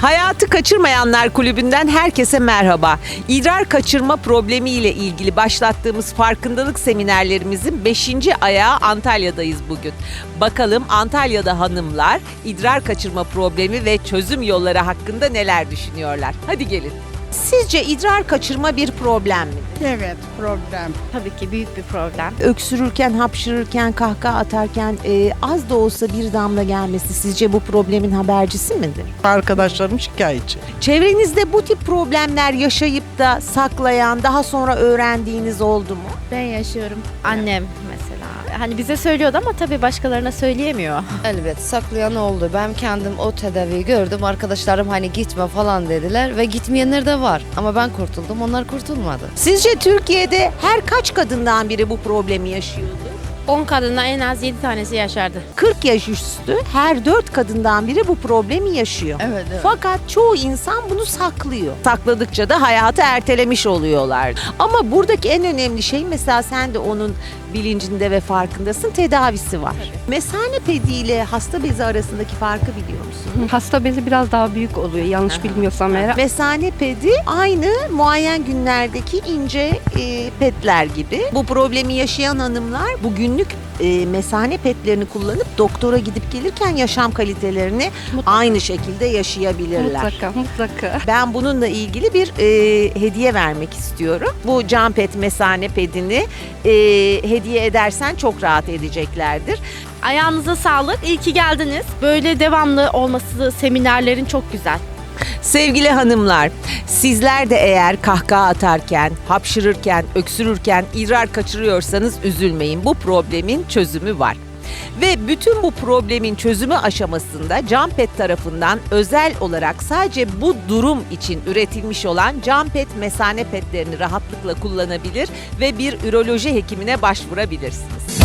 Hayatı Kaçırmayanlar Kulübü'nden herkese merhaba. İdrar kaçırma problemi ile ilgili başlattığımız farkındalık seminerlerimizin 5. ayağı Antalya'dayız bugün. Bakalım Antalya'da hanımlar idrar kaçırma problemi ve çözüm yolları hakkında neler düşünüyorlar? Hadi gelin. Sizce idrar kaçırma bir problem mi? Evet problem. Tabii ki büyük bir problem. Öksürürken, hapşırırken, kahkaha atarken e, az da olsa bir damla gelmesi sizce bu problemin habercisi midir? Arkadaşlarım şikayetçi. Çevrenizde bu tip problemler yaşayıp da saklayan, daha sonra öğrendiğiniz oldu mu? Ben yaşıyorum. Annem mesela. Hani bize söylüyordu ama tabii başkalarına söyleyemiyor. Elbet saklayan oldu. Ben kendim o tedaviyi gördüm. Arkadaşlarım hani gitme falan dediler ve gitmeyenler de var. Ama ben kurtuldum, onlar kurtulmadı. Sizce Türkiye'de her kaç kadından biri bu problemi yaşıyordu? 10 kadından en az 7 tanesi yaşardı. 40 yaş üstü her 4 kadından biri bu problemi yaşıyor. Evet, evet. Fakat çoğu insan bunu saklıyor. Sakladıkça da hayatı ertelemiş oluyorlar. Ama buradaki en önemli şey mesela sen de onun bilincinde ve farkındasın tedavisi var. Mesane pedi ile hasta bezi arasındaki farkı biliyor musun? Hasta bezi biraz daha büyük oluyor yanlış bilmiyorsam eğer. Mesane pedi aynı muayen günlerdeki ince e, petler gibi. Bu problemi yaşayan hanımlar bu günlük e, mesane petlerini kullanıp doktora gidip gelirken yaşam kalitelerini aynı şekilde yaşayabilirler. Mutlaka mutlaka. Ben bununla ilgili bir e, hediye vermek istiyorum. Bu Campet mesane pedini e, hediye edersen çok rahat edeceklerdir. Ayağınıza sağlık. İyi ki geldiniz. Böyle devamlı olması seminerlerin çok güzel. Sevgili hanımlar, sizler de eğer kahkaha atarken, hapşırırken, öksürürken idrar kaçırıyorsanız üzülmeyin. Bu problemin çözümü var. Ve bütün bu problemin çözümü aşamasında Campet tarafından özel olarak sadece bu durum için üretilmiş olan Campet mesane petlerini rahatlıkla kullanabilir ve bir üroloji hekimine başvurabilirsiniz.